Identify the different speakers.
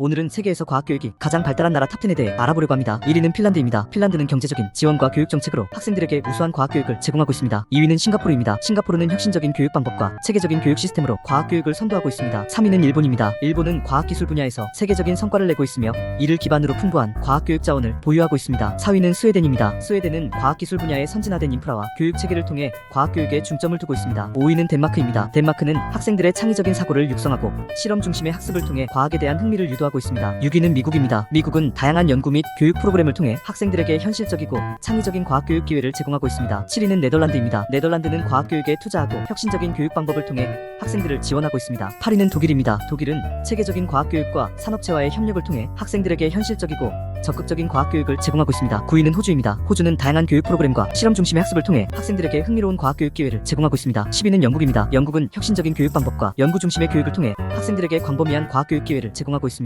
Speaker 1: 오늘은 세계에서 과학교육이 가장 발달한 나라 탑10에 대해 알아보려고 합니다. 1위는 핀란드입니다. 핀란드는 경제적인 지원과 교육 정책으로 학생들에게 우수한 과학교육을 제공하고 있습니다. 2위는 싱가포르입니다. 싱가포르는 혁신적인 교육 방법과 체계적인 교육 시스템으로 과학교육을 선도하고 있습니다. 3위는 일본입니다. 일본은 과학기술 분야에서 세계적인 성과를 내고 있으며 이를 기반으로 풍부한 과학교육 자원을 보유하고 있습니다. 4위는 스웨덴입니다. 스웨덴은 과학기술 분야의 선진화된 인프라와 교육 체계를 통해 과학교육에 중점을 두고 있습니다. 5위는 덴마크입니다. 덴마크는 학생들의 창의적인 사고를 육성하고 실험 중심의 학습을 통해 과학에 대한 흥미를 유도 하고 있습니다. 6위는 미국입니다. 미국은 다양한 연구 및 교육 프로그램을 통해 학생들에게 현실적이고 창의적인 과학교육 기회를 제공하고 있습니다. 7위는 네덜란드입니다. 네덜란드는 과학교육에 투자하고 혁신적인 교육 방법을 통해 학생들을 지원하고 있습니다. 8위는 독일입니다. 독일은 체계적인 과학교육과 산업체와의 협력을 통해 학생들에게 현실적이고 적극적인 과학교육을 제공하고 있습니다. 9위는 호주입니다. 호주는 다양한 교육 프로그램과 실험 중심의 학습을 통해 학생들에게 흥미로운 과학교육 기회를 제공하고 있습니다. 10위는 영국입니다. 영국은 혁신적인 교육 방법과 연구 중심의 교육을 통해 학생들에게 광범위한 과학교육 기회를 제공하고 있습니다.